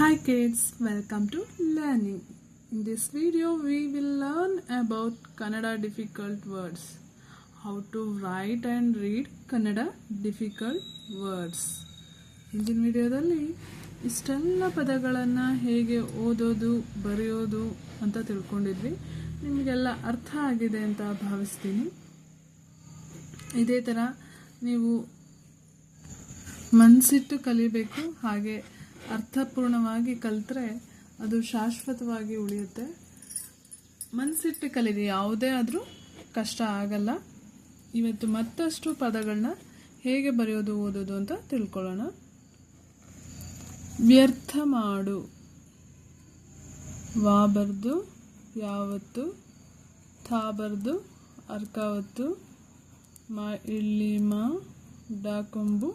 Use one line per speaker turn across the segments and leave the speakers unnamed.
Hi kids, welcome to learning. In this video we will learn about Kannada difficult words. How to write and read Kannada difficult words. ಹಿಂದಿನ ವಿಡಿಯೋದಲ್ಲಿ ಇಷ್ಟೆಲ್ಲ ಪದಗಳನ್ನು ಹೇಗೆ ಓದೋದು ಬರೆಯೋದು ಅಂತ ತಿಳ್ಕೊಂಡಿದ್ವಿ ನಿಮಗೆಲ್ಲ ಅರ್ಥ ಆಗಿದೆ ಅಂತ ಭಾವಿಸ್ತೀನಿ ಇದೇ ಥರ ನೀವು ಮನಸ್ಸಿಟ್ಟು ಕಲಿಬೇಕು ಹಾಗೆ ಅರ್ಥಪೂರ್ಣವಾಗಿ ಕಲಿತ್ರೆ ಅದು ಶಾಶ್ವತವಾಗಿ ಉಳಿಯುತ್ತೆ. ಮನಸ್ಸಿಟ್ಟು ಕಲೀರಿ, ಯಾವುದೇ ಆದರೂ ಕಷ್ಟ ಆಗಲ್ಲ. ಇವತ್ತು ಮತ್ತಷ್ಟು ಪದಗಳನ್ನ ಹೇಗೆ ಬರೆಯೋದು, ಓದೋದು ಅಂತ ತಿಳ್ಕೊಳ್ಳೋಣ. ವ್ಯರ್ಥ ಮಾಡು. ವಾ ಬರ್ದು ಯಾವತ್ತು? ಥಾಬರ್ದು, ಅರ್ಕಾವತ್ತು? ಮಾ, ಇಳ್ಳಿ ಮಾ, ಡಾಕೊಂಬು,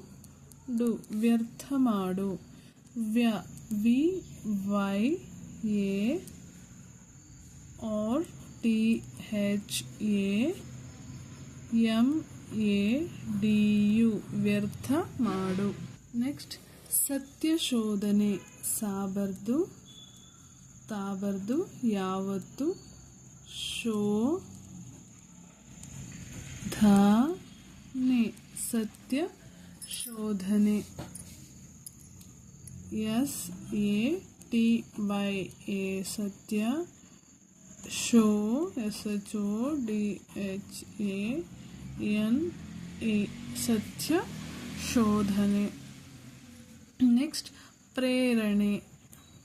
ಡು. ವ್ಯರ್ಥ ಮಾಡು. ವ್ಯ V Y A R T H A M A D U ವ್ಯರ್ಥ ಮಾಡು ನೆಕ್ಸ್ಟ್ ಸತ್ಯ ಶೋಧನೆ ಸಾಬರ್ದು ತಾಬರ್ದು ಯಾವತ್ತು ಶೋ ಧನೆ ಸತ್ಯ ಶೋಧನೆ S A T Y A ಸತ್ಯ show S H O D H A N A ಸತ್ಯ ಶೋಧನೆ ನೆಕ್ಸ್ಟ್ ಪ್ರೇರಣೆ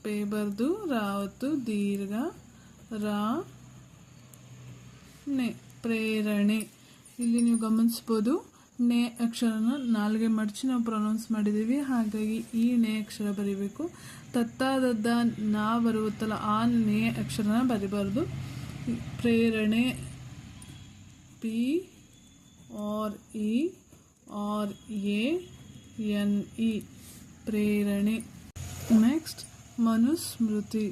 ಪೇ ಬರ್ದು ರಾವತ್ತು ದೀರ್ಘ ರಾ ನೆ ಪ್ರೇರಣೆ ಇಲ್ಲಿ ನೀವು ಗಮನಿಸ್ಬೋದು ನೆ ಅಕ್ಷರನ ನಾಲ್ಗೆ ಮಡಚಿ ನಾವು ಪ್ರೊನೌನ್ಸ್ ಮಾಡಿದ್ದೀವಿ. ಹಾಗಾಗಿ ಈ ನೇ ಅಕ್ಷರ ಬರಿಬೇಕು. ತತ್ತಾದದ್ದ ನಾ ಬರುತ್ತಲ್ಲ ಆ ನೆ ಅಕ್ಷರನ ಬರಿಬಾರ್ದು. ಪ್ರೇರಣೆ P R E R A N E. ಪ್ರೇರಣೆ. ನೆಕ್ಸ್ಟ್ ಮನುಸ್ಮೃತಿ.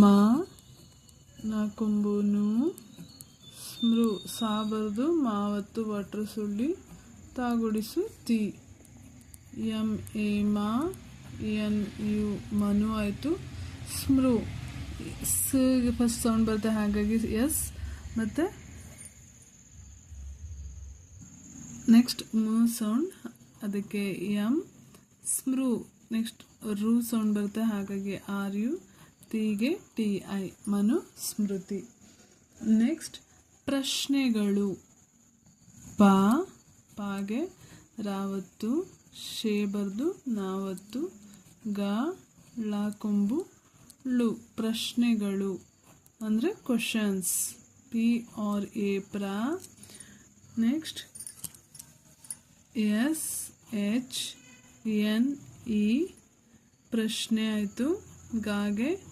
ಮಾ ನಾಕೊಂಬುನು ಸ್ಮೃ ಸಾಬರ್ದು ಮಾವತ್ತು ವಟ್ರು ಸುಳ್ಳಿ ತಾಗುಡಿಸು ತಿ ಎಂ ಎ ಮಾ, ಎನ್ ಯು ಮನು ಆಯಿತು. ಸ್ಮೃ ಗೆ ಫಸ್ಟ್ ಸೌಂಡ್ ಬರುತ್ತೆ ಹಾಗಾಗಿ ಎಸ್. ಮತ್ತು ನೆಕ್ಸ್ಟ್ ಮು ಸೌಂಡ್, ಅದಕ್ಕೆ ಎಂ. ಸ್ಮೃ, ನೆಕ್ಸ್ಟ್ ರು ಸೌಂಡ್ ಬರುತ್ತೆ ಹಾಗಾಗಿ ಆರ್ ಯು ಟಿಗೆ ಟಿ ಐ, ಮನು, ಸ್ಮೃತಿ. ನೆಕ್ಸ್ಟ್ ಪ್ರಶ್ನೆಗಳು. ಪ, ಪಾಗೆ, ರಾವತ್ತು ಶೇ ಬರ್ದು ನಾವತ್ತು, ಗ ಕೊಂಬು ಳು. ಪ್ರಶ್ನೆಗಳು. ಅಂದರೆ ಕ್ವಶನ್ಸ್ ಪಿ ಆರ್ ಎ ಪ್ರ. Next S H N E ಪ್ರಶ್ನೆ ಆಯಿತು. ಗಾಗೆ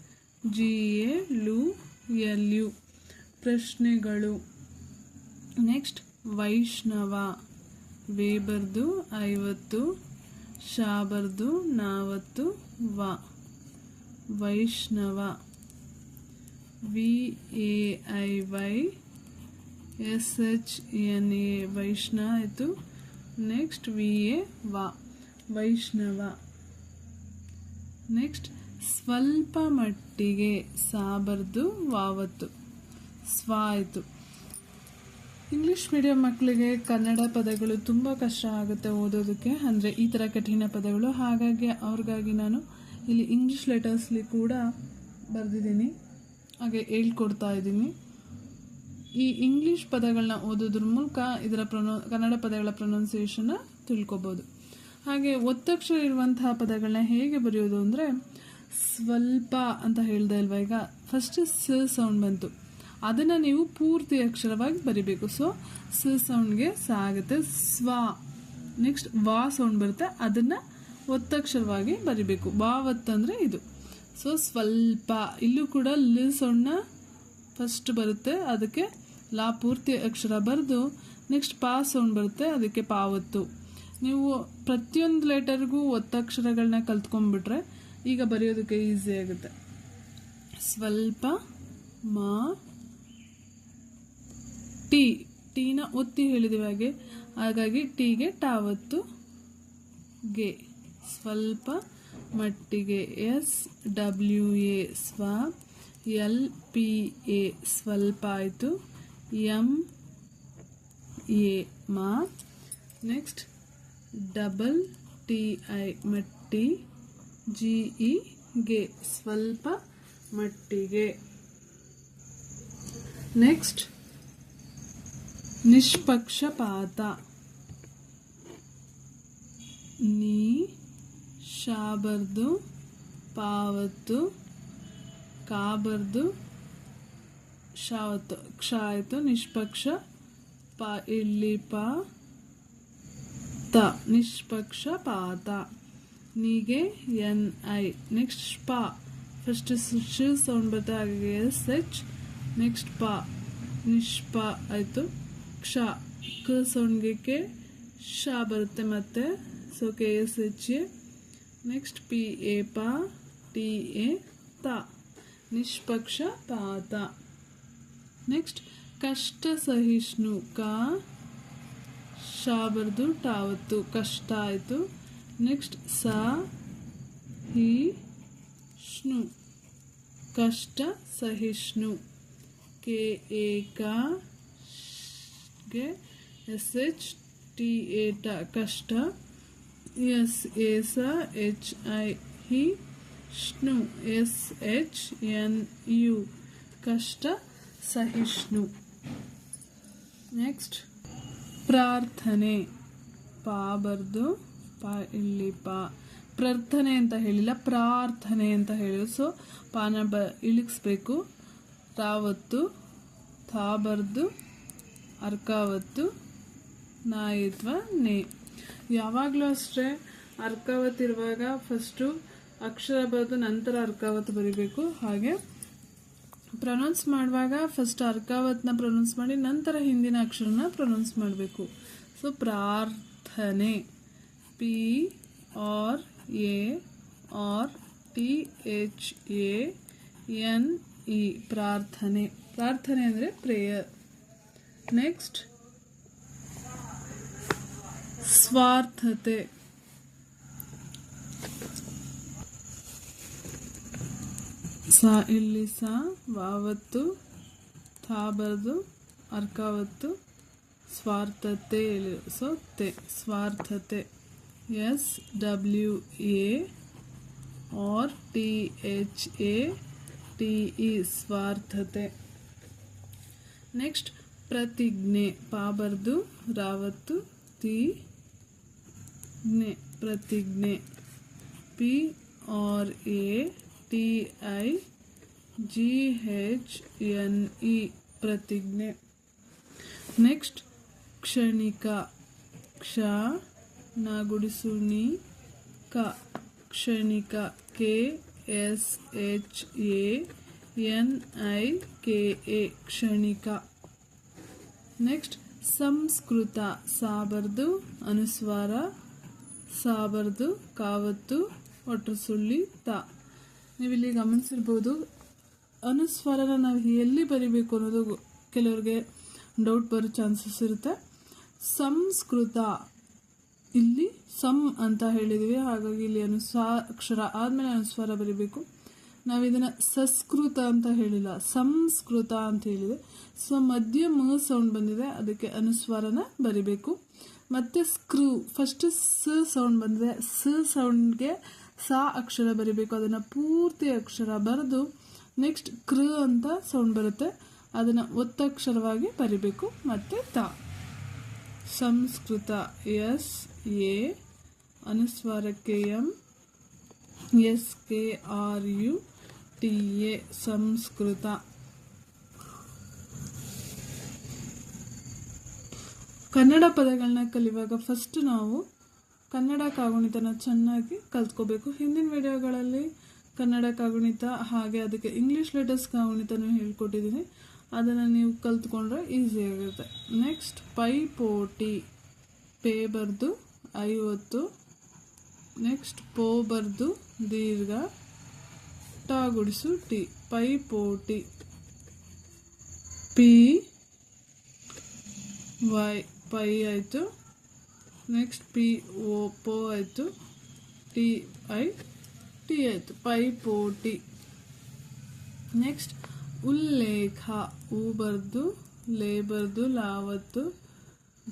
ಜಿ ಎ ಲು ಎಲ್ ಯು ಪ್ರಶ್ನೆಗಳು. ನೆಕ್ಸ್ಟ್ ವೈಷ್ಣವ. ವೇಬರ್ದು, ಐವತ್ತು. ಶಾಬರ್ದು, ನಾವತ್ತು. ವ. ವೈಷ್ಣವ. V A I Y S H N A ವೈಷ್ಣ ಆಯಿತು. ನೆಕ್ಸ್ಟ್ ವಿ ಎ ವ ವೈಷ್ಣವ. ನೆಕ್ಸ್ಟ್ ಸ್ವಲ್ಪ ಮಟ್ಟಿಗೆ ಸಾಬರ್ದು, ವಾವತ್ತು. ಸ್ವ ಆಯಿತು ಇಂಗ್ಲೀಷ್ ಮೀಡಿಯಂ ಮಕ್ಕಳಿಗೆ ಕನ್ನಡ ಪದಗಳು ತುಂಬ ಕಷ್ಟ ಆಗುತ್ತೆ ಓದೋದಕ್ಕೆ. ಅಂದರೆ ಈ ಥರ ಕಠಿಣ ಪದಗಳು. ಹಾಗಾಗಿ ಅವ್ರಿಗಾಗಿ ನಾನು ಇಲ್ಲಿ ಇಂಗ್ಲೀಷ್ ಲೆಟರ್ಸ್ಲಿ ಕೂಡ ಬರೆದಿದ್ದೀನಿ. ಹಾಗೆ ಹೇಳ್ಕೊಡ್ತಾ ಇದ್ದೀನಿ. ಈ ಇಂಗ್ಲೀಷ್ ಪದಗಳನ್ನ ಓದೋದ್ರ ಮೂಲಕ ಇದರ ಪ್ರೊನೋ, ಕನ್ನಡ ಪದಗಳ ಪ್ರೊನೌನ್ಸಿಯೇಷನ್ನ ತಿಳ್ಕೊಬೋದು. ಹಾಗೆ ಒತ್ತಕ್ಷರ ಇರುವಂತಹ ಪದಗಳನ್ನ ಹೇಗೆ ಬರೆಯೋದು ಅಂದರೆ, ಸ್ವಲ್ಪ ಅಂತ ಹೇಳ್ದೆ ಅಲ್ವಾ ಈಗ. ಫಸ್ಟ್ ಸೌಂಡ್ ಬಂತು. ಅದನ್ನು ನೀವು ಪೂರ್ತಿ ಅಕ್ಷರವಾಗಿ ಬರಿಬೇಕು. ಸೊ ಸ ಸೌಂಡ್ಗೆ ಸ ಆಗುತ್ತೆ ಸ್ವ. ನೆಕ್ಸ್ಟ್ ವಾ ಸೌಂಡ್ ಬರುತ್ತೆ. ಅದನ್ನು ಒತ್ತಕ್ಷರವಾಗಿ ಬರಿಬೇಕು. ವಾವತ್ ಒತ್ತಂದರೆ ಇದು. ಸೊ ಸ್ವಲ್ಪ. ಇಲ್ಲೂ ಕೂಡ ಲ ಸೌಂಡ್ನ ಫಸ್ಟ್ ಬರುತ್ತೆ. ಅದಕ್ಕೆ ಲಾ ಪೂರ್ತಿ ಅಕ್ಷರ ಬರೆದು ನೆಕ್ಸ್ಟ್ ಪಾ ಸೌಂಡ್ ಬರುತ್ತೆ. ಅದಕ್ಕೆ ಪಾವತ್ತು ನೀವು ಪ್ರತಿಯೊಂದು ಲೆಟರ್ಗೂ ಒತ್ತಕ್ಷರಗಳನ್ನ ಕಲ್ತ್ಕೊಂಡ್ಬಿಟ್ರೆ ಈಗ ಬರೆಯೋದಕ್ಕೆ ಈಸಿ ಆಗುತ್ತೆ. ಸ್ವಲ್ಪ, ಮಾ ಟಿ, ಟೀನ ಒತ್ತಿ ಹೇಳಿದೀವಿ ಹಾಗೆ. ಹಾಗಾಗಿ ಟೀಗೆ ಟಾವತ್ತು ಗೆ, ಸ್ವಲ್ಪ ಮಟ್ಟಿಗೆ ಎಸ್, ಡಬ್ಲ್ಯೂ, ಎ, ಸ್ವ, ಎಲ್, ಪಿ, ಎ, ಸ್ವಲ್ಪ ಆಯಿತು. ಎಂ, ಎ, ಮಾ, ನೆಕ್ಸ್ಟ್ ಡಬಲ್ ಟಿ, ಐ, ಮಟ್ಟಿ, ಜಿ, ಇ, ಗೆ, ಸ್ವಲ್ಪ ಮಟ್ಟಿಗೆ. ನೆಕ್ಸ್ಟ್ ನಿಷ್ಪಕ್ಷಪಾತ. ನೀ ಶಾಬರ್ದು, ಪಾವತ್ತು, ಕಾಬರ್ದು, ಶಾವತ್ತು ಕ್ಷ ಆಯಿತು ನಿಷ್ಪಕ್ಷ, ಪ ಇಲ್ಲಿ ಪ ತ ನಿಷ್ಪಕ್ಷಪಾತ. ನೀಗೆ ಎನ್, ಐ, ನೆಕ್ಸ್ಟ್ ಪ. ಫಸ್ಟ್ ಸೌಂಡ್ ಬರುತ್ತೆ ಹಾಗೆ, ಎಸ್, ಎಚ್, ನೆಕ್ಸ್ಟ್ ಪ. ನಿಷ್ಪ, ಆಯಿತು. ಕ್ಷ, ಕ ಸೌಂಡ್ಗೆ ಕೆ ಶ ಬರುತ್ತೆ ಮತ್ತೆ. So K S H A next P A ಪ ಟಿ ಎ ತ. ನಿಷ್ಪಕ್ಷ ಪಾತ ನೆಕ್ಸ್ಟ್ ಕಷ್ಟ ಸಹಿಷ್ಣು, ಕ. ಶ ಬರ್ದು ಟಾವತ್ತು ಕಷ್ಟ ಆಯಿತು. ನೆಕ್ಸ್ಟ್ ಸ, ಹಿ, ಷ್ಣು. ಕಷ್ಟ ಸಹಿಷ್ಣು. ಕೆ ಎ ಕ. ಗೆ ಎಸ್ ಎಚ್ ಟಿ ಎ ಟ, ಕಷ್ಟ. ಎಸ್ ಎ ಸ ಎಚ್ ಐ ಹಿ, ಷ್ಣು. ಎಸ್ ಎಚ್ ಎನ್ ಯು, ಕಷ್ಟ, ಸಹಿಷ್ಣು. ನೆಕ್ಸ್ಟ್ ಪ್ರಾರ್ಥನೆ. ಪಾ ಬರ್ದು, ಪಾ ಇಲ್ಲಿ ಪಾ. ಪ್ರಾರ್ಥನೆ ಅಂತ ಹೇಳಿಲ್ಲ, ಪ್ರಾರ್ಥನೆ ಅಂತ ಹೇಳಿದ್ರು. ಸೊ ಪಾನ ಬ ಇಳಿಸ್ಬೇಕು. ತಾವತ್ತು ಥಾ ಬರ್ದು ಅರ್ಕಾವತ್ತು ನಾಯಿತ್ವ ನೇ. ಯಾವಾಗಲೂ ಅಷ್ಟೇ ಅರ್ಕಾವತ್ ಇರುವಾಗ ಫಸ್ಟು ಅಕ್ಷರ ಬರೆದು ನಂತರ ಅರ್ಕಾವತ್ ಬರಿಬೇಕು. ಹಾಗೆ ಪ್ರೊನೌನ್ಸ್ ಮಾಡುವಾಗ ಫಸ್ಟ್ ಅರ್ಕಾವತ್ನ ಪ್ರೊನೌನ್ಸ್ ಮಾಡಿ ನಂತರ ಹಿಂದಿನ ಅಕ್ಷರನ ಪ್ರೊನೌನ್ಸ್ ಮಾಡಬೇಕು. ಸೊ ಪ್ರಾರ್ಥನೆ. P R A R T H A N E ಪ್ರಾರ್ಥನೆ. ಪ್ರಾರ್ಥನೆ ಅಂದರೆ ಪ್ರೇಯರ್ ನೆಕ್ಸ್ಟ್ ಸ್ವಾರ್ಥತೆ ಸ ಇಲ್ಲಿ ಸ ವಾವತ್ತು ಥಾಬರ್ದು ಅರ್ಕಾವತ್ತು ಸ್ವಾರ್ಥತೆ ಸೊ ತೆ ಸ್ವಾರ್ಥತೆ S W A R T H A T E ಸ್ವಾರ್ಥತೆ next ಪ್ರತಿಜ್ಞೆ ಪಾ ಬರ್ದು ರಾವತ್ತು ತಿ ಜ್ಞೆ ಪ್ರತಿಜ್ಞೆ P R A T I G H N E ಪ್ರತಿಜ್ಞೆ. ನೆಕ್ಸ್ಟ್ ಕ್ಷಣಿಕ ಕ್ಷ ನಾಗುಡಿಸು ನಿ ಕ ಕ್ಷಣಿಕ K S H A N I K A ಕ್ಷಣಿಕ. ನೆಕ್ಸ್ಟ್ ಸಂಸ್ಕೃತ ಸಾಬರ್ದು ಅನುಸ್ವಾರ ಸಾಬರ್ದು ಕಾವತ್ತು ಒಟ್ರು ಸುಳ್ಳಿ ತ ನೀವಿಲ್ಲಿ ಗಮನಿಸಿರ್ಬೋದು, ಅನುಸ್ವಾರನ ನಾವು ಎಲ್ಲಿ ಬರಿಬೇಕು ಅನ್ನೋದು ಕೆಲವ್ರಿಗೆ ಡೌಟ್ ಬರೋ ಚಾನ್ಸಸ್ ಇರುತ್ತೆ. ಸಂಸ್ಕೃತ, ಇಲ್ಲಿ ಸಂ ಅಂತ ಹೇಳಿದ್ವಿ, ಹಾಗಾಗಿ ಇಲ್ಲಿ ಅನುಸ್ವಾ, ಅಕ್ಷರ ಆದಮೇಲೆ ಅನುಸ್ವಾರ ಬರಿಬೇಕು. ನಾವು ಇದನ್ನು ಸಂಸ್ಕೃತ ಅಂತ ಹೇಳಿಲ್ಲ, ಸಂಸ್ಕೃತ ಅಂತ ಹೇಳಿದೆ ಸೊ ಮಧ್ಯ ಮ ಸೌಂಡ್ ಬಂದಿದೆ, ಅದಕ್ಕೆ ಅನುಸ್ವಾರನ ಬರಿಬೇಕು. ಮತ್ತೆ ಸ್ಕ್ರೂ ಫಸ್ಟ್ ಸ ಸೌಂಡ್ ಬಂದಿದೆ. ಸ ಸೌಂಡ್ಗೆ ಸಾ ಅಕ್ಷರ ಬರಿಬೇಕು, ಅದನ್ನು ಪೂರ್ತಿ ಅಕ್ಷರ ಬರೆದು ನೆಕ್ಸ್ಟ್ ಕೃ ಅಂತ ಸೌಂಡ್ ಬರುತ್ತೆ. ಅದನ್ನು ಒತ್ತಕ್ಷರವಾಗಿ ಬರಿಬೇಕು. ಮತ್ತೆ ತ. ಸಂಸ್ಕೃತ, S, A, ಅನುಸ್ವಾರಕ್ಕೆ M, S, K, R, U A Sanskrit. Kannada ಪದಗಳನ್ನ ಕಲಿಯುವಾಗ ಫಸ್ಟ್ ನಾವು ಕನ್ನಡ ಕಾಗುಣಿತನ ಚೆನ್ನಾಗಿ ಕಲ್ತ್ಕೋಬೇಕು. ಹಿಂದಿನ ವಿಡಿಯೋಗಳಲ್ಲಿ ಕನ್ನಡ ಕಾಗುಣಿತ ಹಾಗೆ ಅದಕ್ಕೆ ಇಂಗ್ಲೀಷ್ ಲೆಟರ್ಸ್ ಕಾಗುಣಿತನೂ ಹೇಳ್ಕೊಟ್ಟಿದ್ದೀನಿ. ಅದನ್ನು ನೀವು ಕಲ್ತ್ಕೊಂಡ್ರೆ ಆಗುತ್ತೆ. ನೆಕ್ಸ್ಟ್ ಪೈಪೋಟಿ ಪೇ ಬರ್ದು ಐವತ್ತು. ನೆಕ್ಸ್ಟ್ ಪೋ ಬರ್ದು ದೀರ್ಘ. ಟಾ. ಗುಡಿಸು ಟಿ ಪೈಪೋಟಿ ಪಿ. ವೈ. ಪೈ ಆಯಿತು. Next P. ಓ. ಪೋ ಆಯಿತು. ಟಿ. ಐ. ಟಿ ಆಯಿತು. ಪೈಪೋಟಿ ನೆಕ್ಸ್ಟ್ ಉಲ್ಲೇಖ. ಹೂ ಬರ್ದು ಲೇ ಬರ್ದು ಲಾವತ್ತು,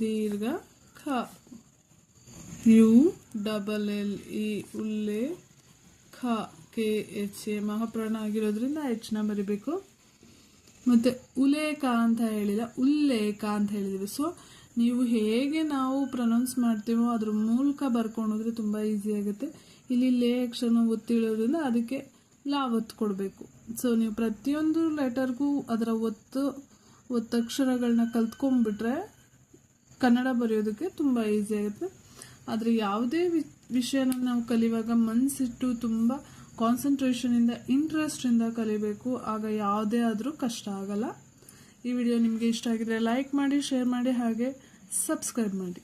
ದೀರ್ಘ, ಖ. ಯು. Double L. ಇ. ಉಲ್ಲೇಖ. ಕೆ, ಎಚ್, ಎ ಮಹಾಪ್ರಾಣ ಆಗಿರೋದ್ರಿಂದ ಎಚ್ನ ಬರಿಬೇಕು. ಮತ್ತು ಉಲೇಖ ಅಂತ ಹೇಳಿಲ್ಲ, ಉಲ್ಲೇಖ ಅಂತ ಹೇಳಿದ್ರು ಸೊ ನೀವು ಹೇಗೆ ನಾವು ಪ್ರೊನೌನ್ಸ್ ಮಾಡ್ತೀವೋ ಅದ್ರ ಮೂಲಕ ಬರ್ಕೊಂಡೋದ್ರೆ ತುಂಬಾ ಈಸಿ ಆಗುತ್ತೆ. ಇಲ್ಲಿ ಲೇ ಅಕ್ಷರನ ಒತ್ತಿಡೋದ್ರಿಂದ ಅದಕ್ಕೆ ಲಾ ಒತ್ತು ಕೊಡಬೇಕು. ಸೊ ನೀವು ಪ್ರತಿಯೊಂದು ಲೆಟರ್ಗೂ ಅದರ ಒತ್ತು ಒತ್ತಕ್ಷರಗಳನ್ನ ಕಲ್ತ್ಕೊಂಡ್ಬಿಟ್ರೆ ಕನ್ನಡ ಬರೆಯೋದಕ್ಕೆ ತುಂಬ ಈಸಿ ಆಗುತ್ತೆ. ಆದರೆ ಯಾವುದೇ ವಿಷಯನ ನಾವು ಕಲಿಯುವಾಗ ಮನಸ್ಸಿಟ್ಟು ತುಂಬ ಕಾನ್ಸಂಟ್ರೇಷನಿಂದ ಇಂಟ್ರೆಸ್ಟಿಂದ ಕಲಿಬೇಕು, ಆಗ ಯಾವುದೇ ಆದರೂ ಕಷ್ಟ ಆಗಲ್ಲ. ಈ ವಿಡಿಯೋ ನಿಮಗೆ ಇಷ್ಟ ಆಗಿದ್ರೆ ಲೈಕ್ ಮಾಡಿ ಶೇರ್ ಮಾಡಿ, ಹಾಗೆ ಸಬ್ಸ್ಕ್ರೈಬ್ ಮಾಡಿ.